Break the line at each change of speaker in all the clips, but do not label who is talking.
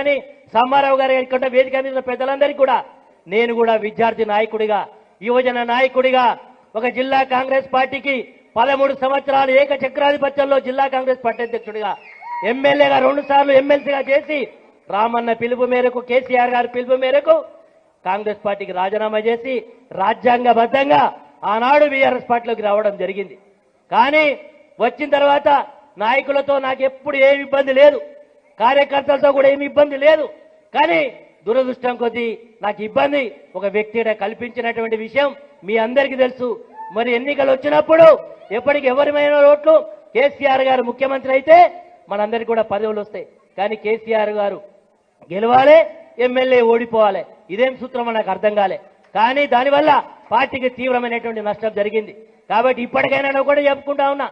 కానీ సమ్మారావు గారు కానీ వేదిక మీద పెద్దలందరికీ కూడా నేను కూడా విద్యార్థి నాయకుడిగా యువజన నాయకుడిగా ఒక జిల్లా కాంగ్రెస్ పార్టీకి పదమూడు సంవత్సరాలు ఏక చక్రాధిపత్యంలో జిల్లా కాంగ్రెస్ పార్టీ అధ్యక్షుడిగా ఎమ్మెల్యేగా రెండు సార్లు ఎమ్మెల్సీగా చేసి రామన్న పిలుపు మేరకు కేసీఆర్ గారి పిలుపు మేరకు కాంగ్రెస్ పార్టీకి రాజీనామా చేసి రాజ్యాంగబద్ధంగా ఆనాడు బీఆర్ఎస్ పార్టీలోకి రావడం జరిగింది. కానీ వచ్చిన తర్వాత నాయకులతో నాకు ఎప్పుడు ఏమి ఇబ్బంది లేదు. కార్యకర్తలతో కూడా ఏమి ఇబ్బంది లేదు. కానీ దురదృష్టం కొద్దీ నాకు ఇబ్బంది ఒక వ్యక్తి కల్పించినటువంటి విషయం మీ అందరికీ తెలుసు. మరి ఎన్నికలు వచ్చినప్పుడు ఎప్పటికి ఎవరిమైన ఓట్లు? కేసీఆర్ గారు ముఖ్యమంత్రి అయితే మనందరికీ కూడా పదవులు వస్తాయి. కానీ కేసీఆర్ గారు గెలవాలి ఎమ్మెల్యే ఓడిపోవాలి. ఇదేం సూత్రం నాకు అర్థం కాలే. కానీ దానివల్ల పార్టీకి తీవ్రమైనటువంటి నష్టం జరిగింది. కాబట్టి ఇప్పటికైనా కూడా చెప్పుకుంటా ఉన్నా.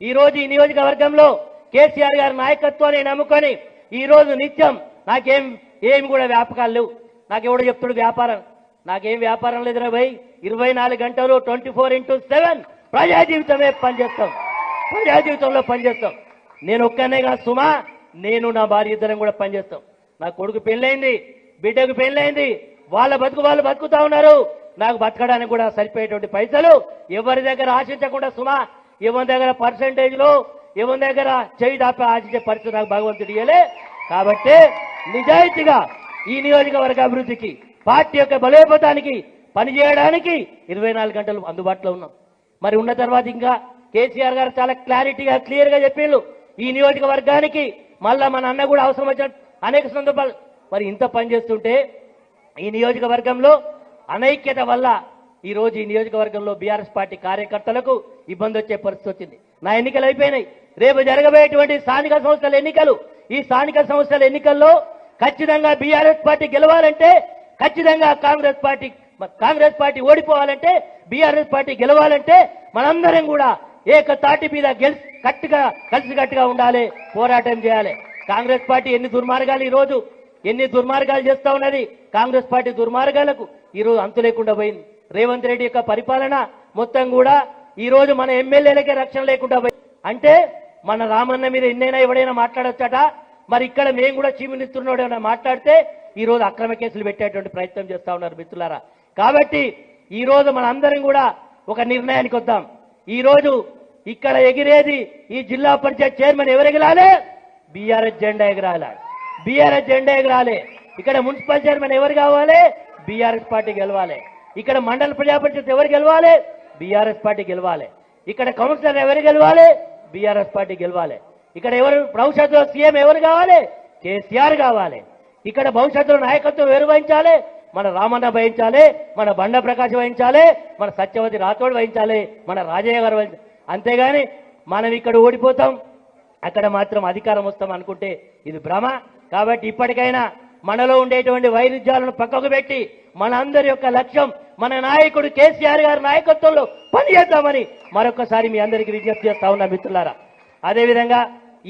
ఈ రోజు ఈ నియోజకవర్గంలో కేసీఆర్ గారి నాయకత్వాన్ని నమ్ముకొని ఈరోజు నిత్యం నాకేం ఏమి కూడా వ్యాపకాలు లేవు. నాకెవడో చెప్తుడు వ్యాపారం. నాకేం వ్యాపారం లేదురా భయ్. ఇరవై నాలుగు గంటలు ట్వంటీ ఫోర్ ఇంటూ సెవెన్ ప్రజా జీవితమే పనిచేస్తాం. ప్రజా జీవితంలో పనిచేస్తాం. నేను ఒక్కనే కాదు సుమా నేను నా భార్య ఇద్దరం కూడా పనిచేస్తాం. నా కొడుకు పెళ్ళైంది బిడ్డకు పెళ్ళైంది వాళ్ళ బతుకు వాళ్ళు బతుకుతా ఉన్నారు. నాకు బతకడానికి కూడా సరిపోయేటువంటి పైసలు ఎవరి దగ్గర ఆశించకుండా సుమా ఎవరి దగ్గర పర్సంటేజ్లో లో ఎవరి దగ్గర చేయి దాపి ఆశించే పరిస్థితి నాకు భగవంతుడు ఇయ్యలే. కాబట్టి నిజాయితీగా ఈ నియోజకవర్గ అభివృద్ధికి పార్టీ యొక్క బలోపేతానికి పనిచేయడానికి ఇరవై నాలుగు గంటలు అందుబాటులో ఉన్నాం. మరి ఉన్న తర్వాత ఇంకా కేసీఆర్ గారు చాలా క్లారిటీగా క్లియర్గా చెప్పిండు ఈ నియోజకవర్గానికి మళ్ళా మన అన్న కూడా అవసరం వచ్చిన అనేక సందర్భాలు. మరి ఇంత పని చేస్తుంటే ఈ నియోజకవర్గంలో అనైక్యత వల్ల ఈ రోజు ఈ నియోజకవర్గంలో బీఆర్ఎస్ పార్టీ కార్యకర్తలకు ఇబ్బంది వచ్చే పరిస్థితి వచ్చింది. నా ఎన్నికలు అయిపోయినాయి. రేపు జరగబోయేటువంటి స్థానిక సంస్థల ఎన్నికలు. ఈ స్థానిక సంస్థల ఎన్నికల్లో ఖచ్చితంగా బీఆర్ఎస్ పార్టీ గెలవాలంటే ఖచ్చితంగా కాంగ్రెస్ పార్టీ కాంగ్రెస్ పార్టీ ఓడిపోవాలంటే బీఆర్ఎస్ పార్టీ గెలవాలంటే మనందరం కూడా ఏక తాటి మీద గెలిచి కట్టుగా కలిసి కట్టుగా ఉండాలి పోరాటం చేయాలి. కాంగ్రెస్ పార్టీ ఎన్ని దుర్మార్గాలు ఈ రోజు ఎన్ని దుర్మార్గాలు చేస్తా ఉన్నది. కాంగ్రెస్ పార్టీ దుర్మార్గాలకు ఈ రోజు అంతు లేకుండా పోయింది. రేవంత్ రెడ్డి యొక్క పరిపాలన మొత్తం కూడా ఈ రోజు మన ఎమ్మెల్యేలకే రక్షణ లేకుండా పోయింది. అంటే మన రామన్న మీద ఎన్నైనా ఎవడైనా మాట్లాడొచ్చట? మరి ఇక్కడ మేము కూడా చీమినిస్తున్నాడు ఏమైనా మాట్లాడితే ఈ రోజు అక్రమ కేసులు పెట్టేటువంటి ప్రయత్నం చేస్తా ఉన్నారు మిత్రులారా. కాబట్టి ఈ రోజు మన అందరం కూడా ఒక నిర్ణయానికి వద్దాం. ఈరోజు ఇక్కడ ఎగిరేది ఈ జిల్లా పంచాయత్ చైర్మన్ ఎవరు ఎగరాలి బీఆర్ఎస్ జెండా ఎగరాలి. బీఆర్ఎస్ జెండా ఎగిరాలి. ఇక్కడ మున్సిపల్ చైర్మన్ ఎవరు కావాలి? బీఆర్ఎస్ పార్టీ గెలవాలి. ఇక్కడ మండల ప్రజాపరిషత్ ఎవరు గెలవాలి? బీఆర్ఎస్ పార్టీ గెలవాలి. ఇక్కడ కౌన్సిలర్ ఎవరు గెలవాలి? బీఆర్ఎస్ పార్టీ గెలవాలి. ఇక్కడ ఎవరు భవిష్యత్తులో సీఎం ఎవరు కావాలి? కేసీఆర్ కావాలి. ఇక్కడ భవిష్యత్తులో నాయకత్వం ఎవరు వహించాలి? మన రామన్న వహించాలి మన బండ ప్రకాష్ వహించాలి మన సత్యవతి రాథోడ్ వహించాలి మన రాజయ్య గారు వహించాలి అంతేగాని మనం ఇక్కడ ఓడిపోతాం. అక్కడ మాత్రం అధికారం వస్తాం అనుకుంటే ఇది భ్రమ. కాబట్టి ఇప్పటికైనా మనలో ఉండేటువంటి వైరుధ్యాలను పక్కకు పెట్టి మన అందరి యొక్క లక్ష్యం మన నాయకుడు కేసీఆర్ గారి నాయకత్వంలో పనిచేద్దామని మరొకసారి మీ అందరికీ విజ్ఞప్తి చేస్తా ఉన్నా మిత్రులారా. అదేవిధంగా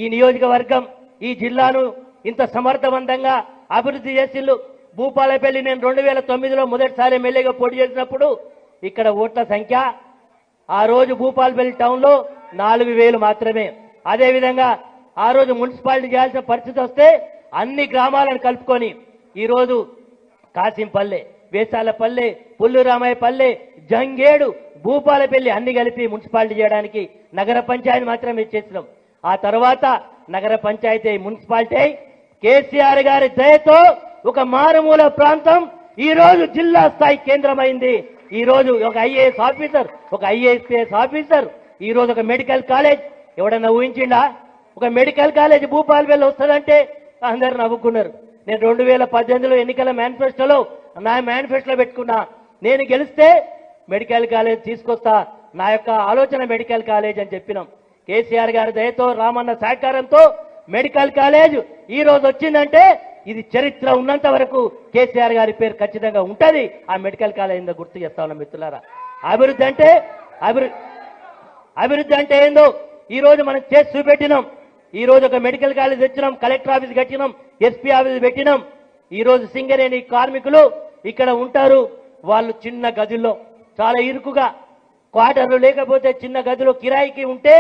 ఈ నియోజకవర్గం ఈ జిల్లాను ఇంత సమర్థవంతంగా అభివృద్ధి చేసిల్లు భూపాలపల్లి నేను రెండు వేల తొమ్మిదిలో మొదటిసారి ఎమ్మెల్యేగా పోటీ చేసినప్పుడు ఇక్కడ ఓట్ల సంఖ్య ఆ రోజు భూపాలపల్లి టౌన్లో నాలుగు వేలు మాత్రమే. అదేవిధంగా ఆ రోజు మున్సిపాలిటీ చేయాల్సిన పరిస్థితి వస్తే అన్ని గ్రామాలను కలుపుకొని ఈరోజు కాసింపల్లె. వేసాలపల్లె పుల్లురామయ్యపల్లె జంగేడు భూపాలపల్లి అన్ని కలిపి మున్సిపాలిటీ చేయడానికి నగర పంచాయతీ మాత్రమే చేసినాం ఆ తర్వాత నగర పంచాయతీ మున్సిపాలిటీ కేసీఆర్ గారి దయతో ఒక మారుమూల ప్రాంతం ఈ రోజు జిల్లా స్థాయి కేంద్రమైంది. ఈ రోజు ఒక ఐఏఎస్ ఆఫీసర్ ఒక ఐఏఎస్పీఎస్ ఆఫీసర్ ఈ రోజు ఒక మెడికల్ కాలేజ్. ఎవడన్నా ఊహించిండా? ఒక మెడికల్ కాలేజ్ భూపాలపల్లి వస్తుందంటే అందరు నవ్వుకున్నారు. నేను రెండు వేల పద్దెనిమిదిలో ఎన్నికల మేనిఫెస్టోలో నా మేనిఫెస్టోలో పెట్టుకున్నా. నేను గెలిస్తే మెడికల్ కాలేజ్ తీసుకొస్తా. నా యొక్క ఆలోచన మెడికల్ కాలేజ్ అని చెప్పినాం. కేసీఆర్ గారి దయతో రామన్న సహకారంతో మెడికల్ కాలేజ్ ఈ రోజు వచ్చిందంటే ఇది చరిత్ర ఉన్నంత వరకు కేసీఆర్ గారి పేరు ఖచ్చితంగా ఉంటుంది. ఆ మెడికల్ కాలేజ్ గుర్తు చేస్తా ఉన్నాం మిత్రులారా. అభివృద్ధి అంటే అభివృద్ధి అభివృద్ధి అంటే ఏందో ఈ రోజు మనం చేసి చూపెట్టినాం. ఈ రోజు ఒక మెడికల్ కాలేజ్ తెచ్చినాం కలెక్టర్ ఆఫీస్ కట్టినాం ఎస్పీ ఆఫీస్ పెట్టినాం. ఈ రోజు సింగరేణి కార్మికులు ఇక్కడ ఉంటారు. వాళ్ళు చిన్న గదుల్లో చాలా ఇరుకుగా క్వార్టర్లు లేకపోతే చిన్న గదిలో కిరాయికి ఉంటే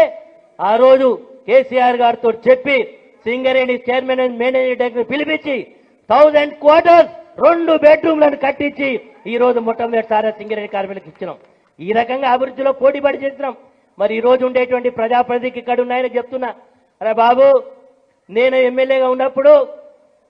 ఆ రోజు కేసీఆర్ గారితో చెప్పి Singareni chairman and manager director పిలిపించి థౌజండ్ క్వార్టర్స్ రెండు బెడ్రూమ్లను కట్టించి ఈ రోజు మొట్టమొదటిసారి సింగరేణి కార్మికులకు ఇచ్చినాం. ఈ రకంగా అభివృద్ధిలో పోటీ పడి చేస్తున్నాం. మరి ఈ రోజు ఉండేటువంటి ప్రజాప్రతికి ఇక్కడ ఉన్నాయని చెప్తున్నా. అరే బాబు నేను ఎమ్మెల్యేగా ఉన్నప్పుడు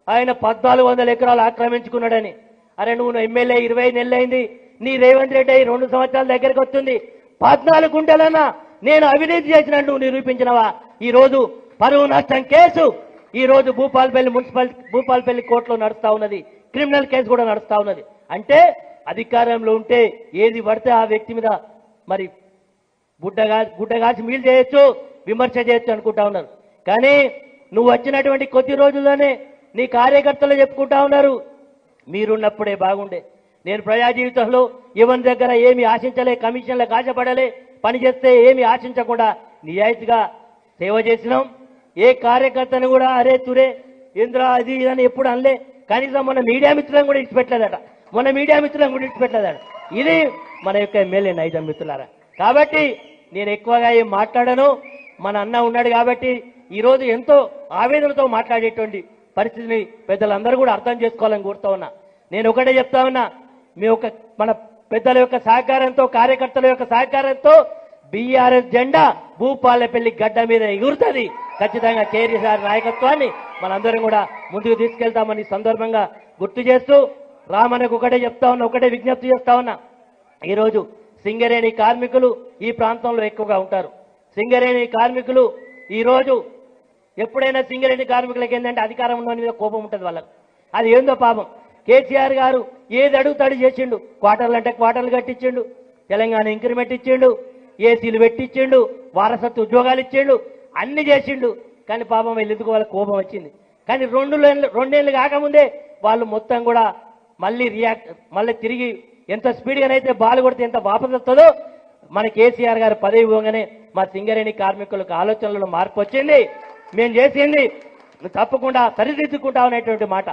ఆయన పద్నాలుగు వందల ఎకరాలు ఆక్రమించుకున్నాడని. అరే నువ్వు ఎమ్మెల్యే ఇరవై నెలలైంది నీ రేవంత్ రెడ్డి అయి రెండు సంవత్సరాల దగ్గరికి వస్తుంది. పద్నాలుగు గుంటలన్నా నేను అవినీతి చేసినట్టు నువ్వు నిరూపించినవా? ఈ రోజు పరువు నష్టం కేసు. ఈ రోజు భూపాలపల్లి మున్సిపల్ భూపాలపల్లి కోర్టులో నడుస్తా ఉన్నది. క్రిమినల్ కేసు కూడా నడుస్తా ఉన్నది. అంటే అధికారంలో ఉంటే ఏది పడితే ఆ వ్యక్తి మీద మరి గుడ్డగా గుడ్డగాసి మీలు చేయొచ్చు విమర్శ చేయొచ్చు అనుకుంటా ఉన్నారు. కానీ నువ్వు వచ్చినటువంటి కొద్ది రోజుల్లోనే నీ కార్యకర్తలు చెప్పుకుంటా ఉన్నారు. మీరున్నప్పుడే బాగుండే. నేను ప్రజా జీవితంలో ఎవరి దగ్గర ఏమి ఆశించలే కమిషన్లకు ఆశపడలే పని చేస్తే ఏమి ఆశించకుండా నిజాయితీగా సేవ చేసినాం. ఏ కార్యకర్తను కూడా అరే తురే ఇంద్ర అది ఇది అని ఎప్పుడు అనలే. కనీసం మన మీడియా మిత్రులను కూడా ఇచ్చిపెట్టలేదట మన మీడియా మిత్రులను కూడా ఇచ్చిపెట్టలేదట ఇది మన యొక్క ఎమ్మెల్యే నైజం మిత్రులారా. కాబట్టి నేను ఎక్కువగా ఏం మాట్లాడను. మన అన్న ఉన్నాడు కాబట్టి ఈరోజు ఎంతో ఆవేదనతో మాట్లాడేటువంటి పరిస్థితిని పెద్దలందరూ కూడా అర్థం చేసుకోవాలని కోరుతా ఉన్నా. నేను ఒకటే చెప్తా ఉన్నా మీ యొక్క మన పెద్దల యొక్క సహకారంతో కార్యకర్తల యొక్క సహకారంతో బీఆర్ఎస్ జెండా భూపాలపల్లి గడ్డ మీద ఎగురుతుంది. ఖచ్చితంగా కేసీఆర్ నాయకత్వాన్ని మనందరం కూడా ముందుకు తీసుకెళ్తామని సందర్భంగా గుర్తు చేస్తూ రామనకు ఒకటే చెప్తా ఉన్నా ఒకటే విజ్ఞప్తి చేస్తా ఉన్నా. ఈరోజు సింగరేణి కార్మికులు ఈ ప్రాంతంలో ఎక్కువగా ఉంటారు. సింగరేణి కార్మికులు ఈరోజు ఎప్పుడైనా సింగరేణి కార్మికులకి ఏంటంటే అధికారం ఉండని మీద కోపం ఉంటుంది వాళ్ళకి. అది ఏందో పాపం. కేసీఆర్ గారు ఏది అడుగుతాడు చేసిండు. క్వార్టర్లు అంటే క్వార్టర్లు కట్టించిండు. తెలంగాణ ఇంక్రిమెంట్ ఇచ్చిండు. ఏసీలు పెట్టించిండు. వారసత్వ ఉద్యోగాలు ఇచ్చిండు. అన్ని చేసిండు. కానీ పాపం వీళ్ళు ఎందుకు వాళ్ళ కోపం వచ్చింది. కానీ రెండు రెండేళ్ళు కాకముందే వాళ్ళు మొత్తం కూడా మళ్ళీ రియాక్ట్ మళ్ళీ తిరిగి ఎంత స్పీడ్గానైతే బాల్ కొడితే ఎంత వాపసు వస్తుందో మన కేసీఆర్ గారు పదవి ఇవ్వగానే మా సింగరేణి కార్మికులకు ఆలోచనలో మార్పు వచ్చింది. మేము చేసింది తప్పకుండా సరిదిద్దుకుంటా అనేటువంటి మాట.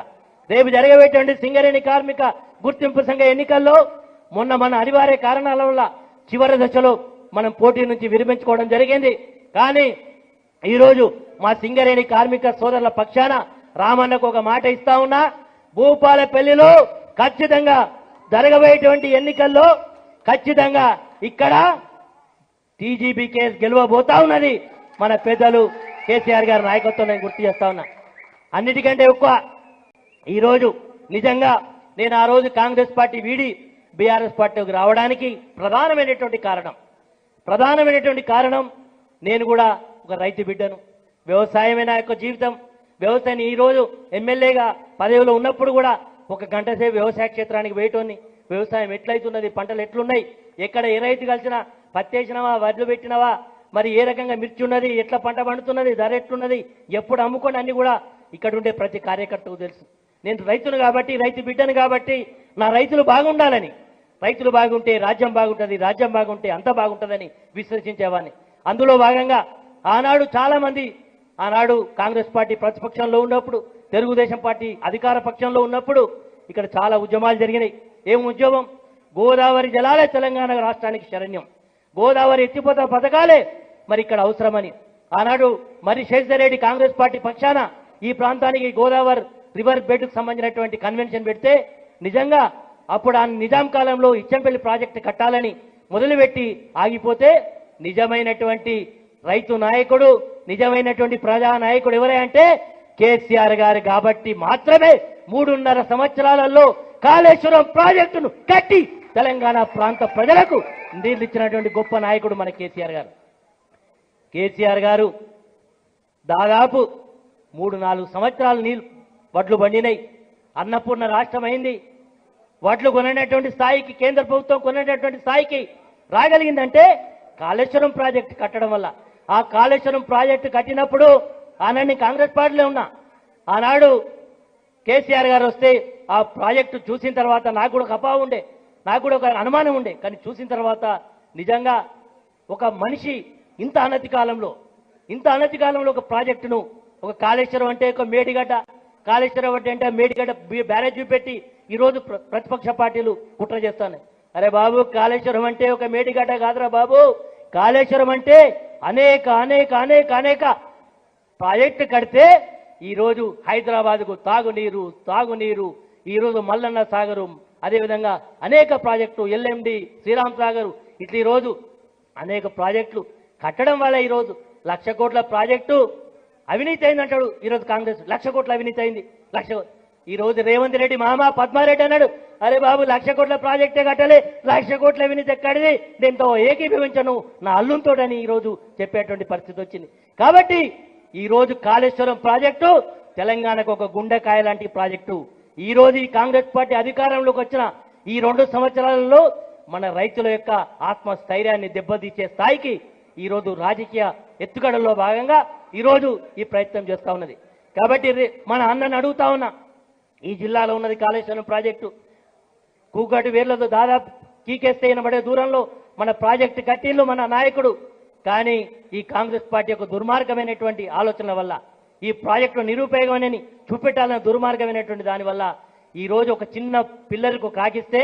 రేపు జరగబోయేటువంటి సింగరేణి కార్మిక గుర్తింపు సంఘ ఎన్నికల్లో మొన్న మన అనివార్య కారణాల వల్ల చివరి దశలో మనం పోటీ నుంచి విరమించుకోవడం జరిగింది. కానీ ఈరోజు మా సింగరేణి కార్మిక సోదరుల పక్షాన రామన్నకు ఒక మాట ఇస్తా ఉన్నా. భూపాలపల్లిలో ఖచ్చితంగా జరగబోయేటువంటి ఎన్నికల్లో ఖచ్చితంగా ఇక్కడ టీజీబీ కేసు గెలవబోతా ఉన్నది మన పెద్దలు కేసీఆర్ గారి నాయకత్వం నేను గుర్తు చేస్తా ఉన్నా. అన్నిటికంటే ఎక్కువ ఈరోజు నిజంగా నేను ఆ రోజు కాంగ్రెస్ పార్టీ వీడి బీఆర్ఎస్ పార్టీకి రావడానికి ప్రధానమైనటువంటి కారణం. ప్రధానమైనటువంటి కారణం నేను కూడా ఒక రైతు బిడ్డను. వ్యవసాయమే నా యొక్క జీవితం. వ్యవసాయం ఈ రోజు ఎమ్మెల్యేగా పదవిలో ఉన్నప్పుడు కూడా ఒక గంట సేపు వ్యవసాయ క్షేత్రానికి వేయటోని వ్యవసాయం ఎట్లయితున్నది? పంటలు ఎట్లున్నాయి? ఎక్కడ ఏ రైతు కలిసినా పత్తి వడ్లు పెట్టినవా? మరి ఏ రకంగా మిర్చి ఉన్నది ఎట్లా పంట పండుతున్నది ధర ఎట్లున్నది ఎప్పుడు అమ్ముకొని అన్ని కూడా ఇక్కడ ఉండే ప్రతి కార్యకర్తకు తెలుసు. నేను రైతును కాబట్టి రైతు బిడ్డను కాబట్టి నా రైతులు బాగుండాలని రైతులు బాగుంటే రాజ్యం బాగుంటుంది రాజ్యం బాగుంటే అంత బాగుంటుందని విశ్వసించేవాడిని. అందులో భాగంగా ఆనాడు చాలామంది ఆనాడు కాంగ్రెస్ పార్టీ ప్రతిపక్షంలో ఉన్నప్పుడు తెలుగుదేశం పార్టీ అధికార పక్షంలో ఉన్నప్పుడు ఇక్కడ చాలా ఉద్యమాలు జరిగినాయి. ఏం ఉద్యమం? గోదావరి జలాలే తెలంగాణ రాష్ట్రానికి శరణ్యం. గోదావరి ఎత్తిపోత పథకాలే మరి ఇక్కడ అవసరమని. ఆనాడు మరి శేషరెడ్డి కాంగ్రెస్ పార్టీ పక్షాన ఈ ప్రాంతానికి గోదావరి రివర్ బెడ్కు సంబంధించినటువంటి కన్వెన్షన్ పెడితే నిజంగా అప్పుడు ఆ నిజాం కాలంలో ఇచ్చంపల్లి ప్రాజెక్టు కట్టాలని మొదలుపెట్టి ఆగిపోతే నిజమైనటువంటి రైతు నాయకుడు నిజమైనటువంటి ప్రజా నాయకుడు ఎవరే అంటే కేసీఆర్ గారు. కాబట్టి మాత్రమే మూడున్నర సంవత్సరాలలో కాళేశ్వరం ప్రాజెక్టును కట్టి తెలంగాణ ప్రాంత ప్రజలకు నీళ్ళు ఇచ్చినటువంటి గొప్ప నాయకుడు మన కేసీఆర్ గారు. కేసీఆర్ గారు దాదాపు మూడు నాలుగు సంవత్సరాలు నీళ్ళు వడ్లు పండినాయి. అన్నపూర్ణ రాష్ట్రం అయింది వడ్లు కొనేటటువంటి స్థాయికి కేంద్ర ప్రభుత్వం కొనేటటువంటి స్థాయికి రాగలిగిందంటే కాళేశ్వరం ప్రాజెక్టు కట్టడం వల్ల. ఆ కాళేశ్వరం ప్రాజెక్టు కట్టినప్పుడు ఆనాడు కాంగ్రెస్ పార్టీలో ఉన్నా. ఆనాడు కేసీఆర్ గారు వస్తే ఆ ప్రాజెక్టు చూసిన తర్వాత నాకు కూడా కపా ఉండే. నాకు కూడా ఒక అనుమానం ఉండే. కానీ చూసిన తర్వాత నిజంగా ఒక మనిషి ఇంత అనతి కాలంలో ఇంత అనతి కాలంలో ఒక ప్రాజెక్టును ఒక కాళేశ్వరం అంటే ఒక మేడిగడ్డ కాళేశ్వరం అంటే అంటే మేడిగడ్డ బ్యారేజ్ చూపెట్టి ఈరోజు ప్ర- ప్రతిపక్ష పార్టీలు కుట్ర చేస్తాను అరే బాబు కాళేశ్వరం అంటే ఒక మేడిగడ్డ కాదురా బాబు. కాళేశ్వరం అంటే అనేక అనేక అనేక అనేక ప్రాజెక్టు కడితే ఈ రోజు హైదరాబాద్కు తాగునీరు తాగునీరు ఈ రోజు మల్లన్న సాగరు అదేవిధంగా అనేక ప్రాజెక్టు ఎల్ఎండి శ్రీరామ్ సాగర్ ఇట్లా ఈ రోజు అనేక ప్రాజెక్టులు కట్టడం వల్ల ఈరోజు లక్ష కోట్ల ప్రాజెక్టు అవినీతి అయిందంటాడు ఈరోజు కాంగ్రెస్. లక్ష కోట్ల అవినీతి అయింది. లక్ష ఈ రోజు రేవంత్ రెడ్డి మామ పద్మారెడ్డి అన్నాడు అరే బాబు లక్ష కోట్ల ప్రాజెక్టే కట్టలే లక్ష కోట్ల అవినీతి ఎక్కడిది? దీంతో ఏకీభవించను నా అల్లుంతోడని ఈరోజు చెప్పేటువంటి పరిస్థితి వచ్చింది. కాబట్టి ఈ రోజు కాళేశ్వరం ప్రాజెక్టు తెలంగాణకు ఒక గుండెకాయ లాంటి ప్రాజెక్టు. ఈ రోజు ఈ కాంగ్రెస్ పార్టీ అధికారంలోకి వచ్చిన ఈ రెండు సంవత్సరాలలో మన రైతుల యొక్క ఆత్మస్థైర్యాన్ని దెబ్బతీసే స్థాయికి ఈ రోజు రాజకీయ ఎత్తుగడలో భాగంగా ఈరోజు ఈ ప్రయత్నం చేస్తా ఉన్నది. కాబట్టి మన అన్నని అడుగుతా ఉన్నా ఈ జిల్లాలో ఉన్నది కాళేశ్వరం ప్రాజెక్టు. కూకటి వేర్లతో దాదాపు కీకేస్తే వినబడే దూరంలో మన ప్రాజెక్టు కట్టిల్లు మన నాయకుడు. కానీ ఈ కాంగ్రెస్ పార్టీ యొక్క దుర్మార్గమైనటువంటి ఆలోచనల వల్ల ఈ ప్రాజెక్టు నిరుపయోగమని చూపెట్టాలన్న దుర్మార్గమైనటువంటి దానివల్ల ఈ రోజు ఒక చిన్న పిల్లలకు కాకిస్తే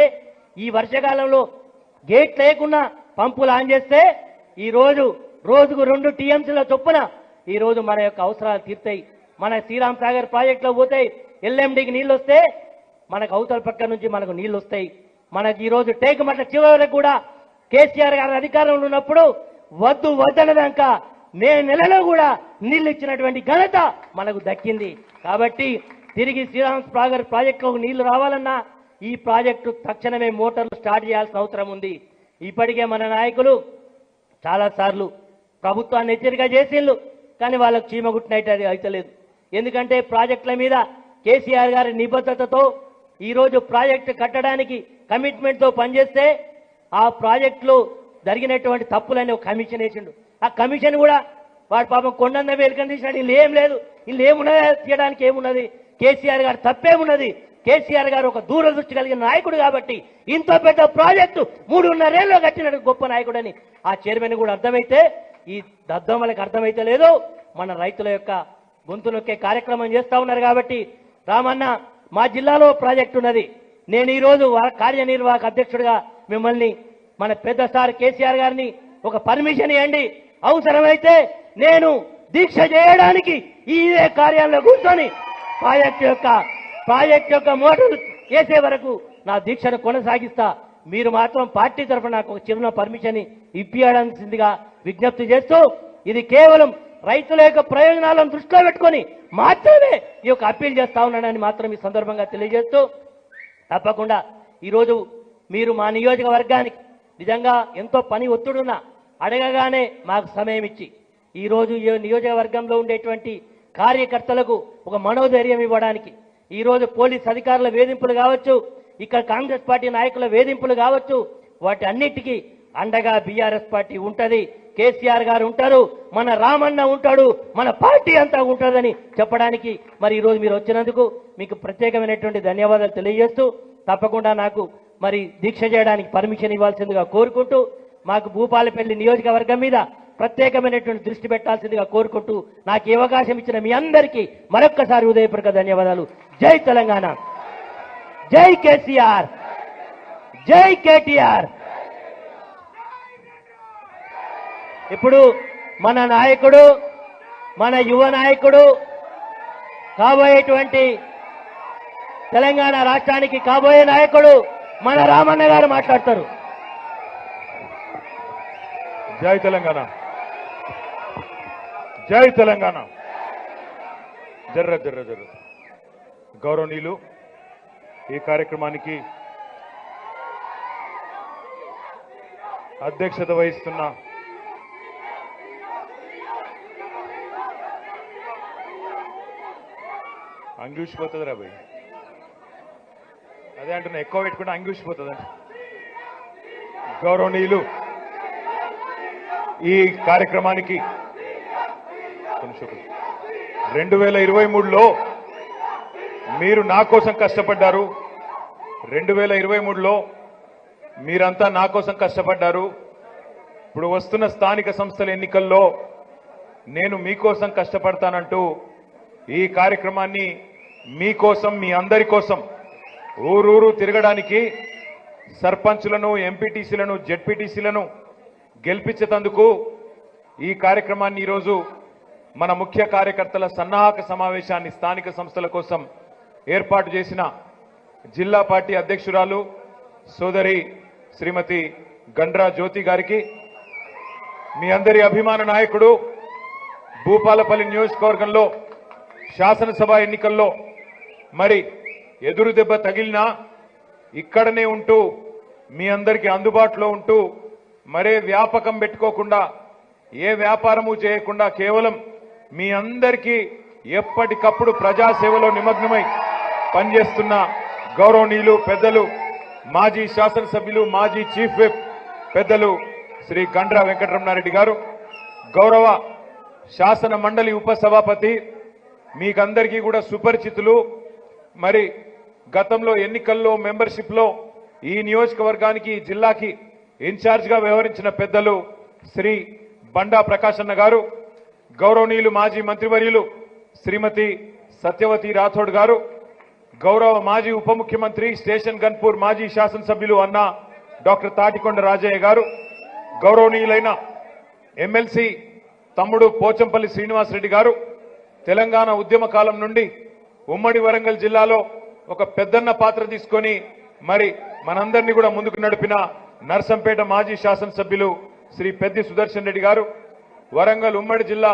ఈ వర్షాకాలంలో గేట్ లేకుండా పంపులు ఆన్ చేస్తే ఈరోజు రోజుకు రెండు టీఎంసీల చొప్పున ఈరోజు మన యొక్క అవసరాలు తీర్తాయి. మన శ్రీరామ్ సాగర్ ప్రాజెక్టులో పోతాయి ఎల్ఎండికి నీళ్ళు వస్తే మనకు అవతల పక్క నుంచి మనకు నీళ్ళు వస్తాయి. మనకి ఈరోజు రోజు టేకుమట్ల చివరి కూడా కేసీఆర్ గారి అధికారంలో ఉన్నప్పుడు వద్దు వద్దనదాక మే నెలలో కూడా నీళ్ళు ఇచ్చినటువంటి ఘనత మనకు దక్కింది. కాబట్టి తిరిగి శ్రీరామ్ సాగర్ ప్రాజెక్టులో నీళ్ళు రావాలన్నా ఈ ప్రాజెక్టు తక్షణమే మోటార్లు స్టార్ట్ చేయాల్సిన అవసరం ఉంది. ఇప్పటికే మన నాయకులు చాలా సార్లు ప్రభుత్వాన్ని హెచ్చరిక చేసిండ్రు కానీ వాళ్ళకు చీమ గుట్టినట్టు అయితలేదు. ఎందుకంటే ప్రాజెక్టుల మీద కేసీఆర్ గారి నిబద్ధతతో ఈరోజు ప్రాజెక్టు కట్టడానికి కమిట్మెంట్తో పనిచేస్తే ఆ ప్రాజెక్టులో జరిగినటువంటి తప్పులని ఒక కమిషన్ వేసిండు. ఆ కమిషన్ కూడా వాడు పాపం కొండంద వేలుకని తీసినాడు. వీళ్ళు ఏం లేదు. వీళ్ళు ఏమున్నది? తీయడానికి ఏమున్నది? కేసీఆర్ గారు తప్పేమున్నది? కేసీఆర్ గారు ఒక దూరదృష్టి కలిగిన నాయకుడు కాబట్టి ఇంత పెద్ద ప్రాజెక్టు మూడున్నరేళ్ళు కట్టినాడు గొప్ప నాయకుడని ఆ చైర్మన్ కూడా అర్థమైతే ఈ దద్దమ్మలకు అర్థమైతే లేదు. మన రైతుల యొక్క గొంతు నొక్కే కార్యక్రమం చేస్తా ఉన్నారు కాబట్టి రామన్న మా జిల్లాలో ప్రాజెక్టు ఉన్నది. నేను ఈరోజు కార్యనిర్వాహక అధ్యక్షుడిగా మిమ్మల్ని మన పెద్ద సార్ కేసీఆర్ గారిని ఒక పర్మిషన్ ఇవ్వండి. అవసరమైతే నేను దీక్ష చేయడానికి ఇదే కార్యాలయంలో కూర్చొని ప్రాజెక్ట్ యొక్క ప్రాజెక్ట్ యొక్క మోటార్ చేసే వరకు నా దీక్షను కొనసాగిస్తా. మీరు మాత్రం పార్టీ తరఫున నాకు ఒక చిన్న పర్మిషన్ ఇప్పించాల్సిందిగా విజ్ఞప్తి చేస్తూ ఇది కేవలం రైతుల యొక్క ప్రయోజనాలను దృష్టిలో పెట్టుకొని మాత్రమే ఈ యొక్క అప్పీల్ చేస్తా ఉన్నానని మాత్రం ఈ సందర్భంగా తెలియజేస్తూ తప్పకుండా ఈరోజు మీరు మా నియోజకవర్గానికి నిజంగా ఎంతో పని ఒత్తిడున్నా అడగగానే మాకు సమయం ఇచ్చి ఈరోజు ఈ నియోజకవర్గంలో ఉండేటువంటి కార్యకర్తలకు ఒక మనోధైర్యం ఇవ్వడానికి ఈరోజు పోలీస్ అధికారుల వేధింపులు కావచ్చు ఇక్కడ కాంగ్రెస్ పార్టీ నాయకుల వేధింపులు కావచ్చు వాటి అన్నిటికీ అండగా బీఆర్ఎస్ పార్టీ ఉంటుంది. కేసీఆర్ గారు ఉంటారు మన రామన్న ఉంటాడు మన పార్టీ అంతా ఉంటుందని చెప్పడానికి మరి ఈరోజు మీరు వచ్చినందుకు మీకు ప్రత్యేకమైనటువంటి ధన్యవాదాలు తెలియజేస్తూ తప్పకుండా నాకు మరి దీక్ష చేయడానికి పర్మిషన్ ఇవ్వాల్సిందిగా కోరుకుంటూ మాకు భూపాలపల్లి నియోజకవర్గం మీద ప్రత్యేకమైనటువంటి దృష్టి పెట్టాల్సిందిగా కోరుకుంటూ నాకు ఈ అవకాశం ఇచ్చిన మీ అందరికీ మరొక్కసారి ఉదయపూర్వక ధన్యవాదాలు. జై తెలంగాణ. జై కేసీఆర్. జై కేటీఆర్. ఇప్పుడు మన నాయకుడు మన యువ నాయకుడు కాబోయేటువంటి తెలంగాణ రాష్ట్రానికి కాబోయే నాయకుడు మన రామన్న గారు మాట్లాడతారు.
జై తెలంగాణ. జై తెలంగాణ. జర్ర జర్ర జర్ర. గౌరవనీయులు ఈ కార్యక్రమానికి అధ్యక్షత వహిస్తున్న అంగిసిపోతుంది రా భయ్. అదే అంటున్నా ఎక్కువ పెట్టుకుంటే అంగిసిపోతుంది గౌరవనీయులు ఈ కార్యక్రమానికి రెండు వేల ఇరవై మూడులో మీరు నా కోసం కష్టపడ్డారు. రెండు వేల ఇరవై మూడులో మీరంతా నా కోసం కష్టపడ్డారు. ఇప్పుడు వస్తున్న స్థానిక సంస్థల ఎన్నికల్లో నేను మీకోసం కష్టపడతానంటూ ఈ కార్యక్రమాన్ని మీకోసం మీ అందరి కోసం ఊరూరు తిరగడానికి సర్పంచ్లను ఎంపీటీసీలను జెడ్పీటీసీలను గెలిపించేందుకు ఈ కార్యక్రమాన్ని ఈరోజు మన ముఖ్య కార్యకర్తల సన్నాహక సమావేశాన్ని స్థానిక సంస్థల కోసం ఏర్పాటు చేసిన జిల్లా పార్టీ అధ్యక్షురాలు సోదరి శ్రీమతి గండ్రా జ్యోతి గారికి మీ అందరి అభిమాన నాయకుడు భూపాలపల్లి నియోజకవర్గంలో శాసనసభ ఎన్నికల్లో మరి ఎదురు దెబ్బ తగిలినా ఇక్కడనే ఉంటూ మీ అందరికీ అందుబాటులో ఉంటూ మరే వ్యాపకం పెట్టుకోకుండా ఏ వ్యాపారము చేయకుండా కేవలం మీ అందరికీ ఎప్పటికప్పుడు ప్రజాసేవలో నిమగ్నమై పనిచేస్తున్న గౌరవనీయులు పెద్దలు మాజీ శాసనసభ్యులు మాజీ చీఫ్ విప్ పెద్దలు శ్రీ గండ్రా వెంకటరమణారెడ్డి గారు గౌరవ శాసన మండలి ఉపసభాపతి మీకందరికీ కూడా సుపరిచితులు. మరి గతంలో ఎన్నికల్లో మెంబర్షిప్లో ఈ నియోజకవర్గానికి జిల్లాకి ఇన్ఛార్జ్గా వ్యవహరించిన పెద్దలు శ్రీ బండా ప్రకాశన్న గారు గౌరవనీయులు మాజీ మంత్రివర్యులు శ్రీమతి సత్యవతి రాథోడ్ గారు గౌరవ మాజీ ఉప ముఖ్యమంత్రి స్టేషన్ గన్పూర్ మాజీ శాసనసభ్యులు అన్న డాక్టర్ తాటికొండ రాజయ్య గారు గౌరవనీయులైన ఎమ్మెల్సీ తమ్ముడు పోచంపల్లి శ్రీనివాసరెడ్డి గారు తెలంగాణ ఉద్యమ కాలం నుండి ఉమ్మడి వరంగల్ జిల్లాలో ఒక పెద్దన్న పాత్ర తీసుకొని మరి మనందరినీ కూడా ముందుకు నడిపిన నర్సంపేట మాజీ శాసనసభ్యులు శ్రీ పెద్ది సుదర్శన్ రెడ్డి గారు వరంగల్ ఉమ్మడి జిల్లా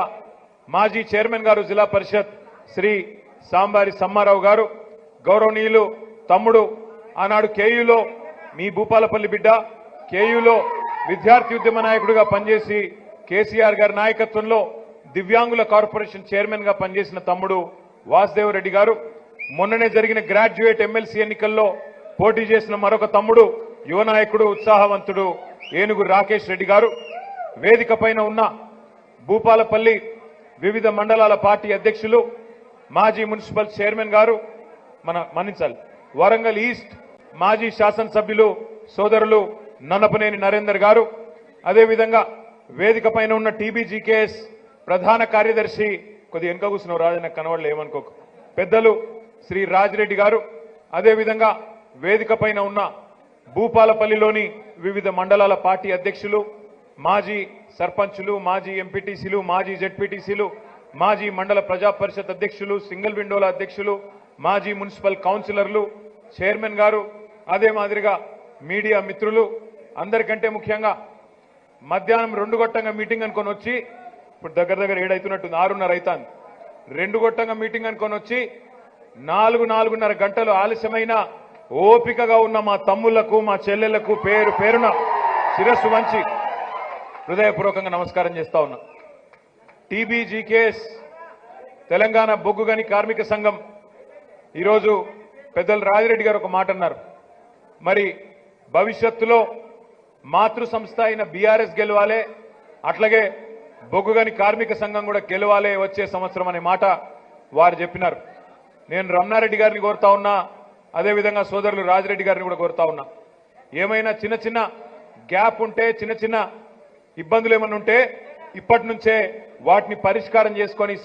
మాజీ చైర్మన్ గారు జిల్లా పరిషత్ శ్రీ సాంబారి సమ్మారావు గారు గౌరవనీయులు తమ్ముడు ఆనాడు కేయులో మీ భూపాలపల్లి బిడ్డ కేయులో విద్యార్థి ఉద్యమ నాయకుడిగా పనిచేసి కేసీఆర్ గారి నాయకత్వంలో దివ్యాంగుల కార్పొరేషన్ చైర్మన్గా పనిచేసిన తమ్ముడు వాసుదేవ్ రెడ్డి గారు మొన్ననే జరిగిన గ్రాడ్యుయేట్ ఎమ్మెల్సీ ఎన్నికల్లో పోటీ చేసిన మరొక తమ్ముడు యువ నాయకుడు ఉత్సాహవంతుడు ఏనుగు రాకేష్ రెడ్డి గారు. వేదిక పైన ఉన్న భూపాలపల్లి వివిధ మండలాల పార్టీ అధ్యక్షులు మాజీ మున్సిపల్ చైర్మన్ గారు మన మన్నించాలి వరంగల్ ఈస్ట్ మాజీ శాసనసభ్యులు సోదరులు నన్నపనేని నరేందర్ గారు. అదేవిధంగా వేదిక పైన ఉన్న టీబీజీకేఎస్ ప్రధాన కార్యదర్శి కొద్ది వెనుక కూర్చున్నావు రాజన్న కనవాళ్ళు ఏమనుకోకు. పెద్దలు శ్రీ రాజిరెడ్డి గారు. అదేవిధంగా వేదిక పైన ఉన్న భూపాలపల్లిలోని వివిధ మండలాల పార్టీ అధ్యక్షులు మాజీ సర్పంచులు మాజీ ఎంపీటీసీలు మాజీ జెడ్పీటీసీలు మాజీ మండల ప్రజా పరిషత్ అధ్యక్షులు సింగిల్ విండోల అధ్యక్షులు మాజీ మున్సిపల్ కౌన్సిలర్లు చైర్మన్ గారు అదే మాదిరిగా మీడియా మిత్రులు అందరికంటే ముఖ్యంగా మధ్యాహ్నం రెండు గొట్టంగా మీటింగ్ అనుకొని వచ్చి ఇప్పుడు దగ్గర దగ్గర ఏడైతున్నట్టుంది ఆరున్నర అవుతాను రెండు గొట్టంగా మీటింగ్ అనుకొని వచ్చి నాలుగు నాలుగున్నర గంటలు ఆలస్యమైన ఓపికగా ఉన్న మా తమ్ముళ్ళకు మా చెల్లెళ్ళకు పేరు పేరున శిరస్సు వంచి హృదయపూర్వకంగా నమస్కారం చేస్తా ఉన్నా. టీబీజీకేఎస్ తెలంగాణ బొగ్గుగని కార్మిక సంఘం. ఈరోజు పెద్దలు రాజిరెడ్డి గారు ఒక మాట అన్నారు. మరి భవిష్యత్తులో మాతృ సంస్థ అయిన బీఆర్ఎస్ గెలవాలే అట్లాగే బొగ్గుగని కార్మిక సంఘం కూడా గెలవాలే వచ్చే సంవత్సరం అనే మాట వారు చెప్పినారు. నేను రమణారెడ్డి గారిని కోరుతా ఉన్నా. అదేవిధంగా సోదరులు రాజిరెడ్డి గారిని కూడా కోరుతా ఉన్నా. ఏమైనా చిన్న చిన్న గ్యాప్ ఉంటే చిన్న చిన్న ఇబ్బందులు ఏమైనా ఉంటే ఇప్పటి నుంచే వాటిని పరిష్కారం చేసుకొని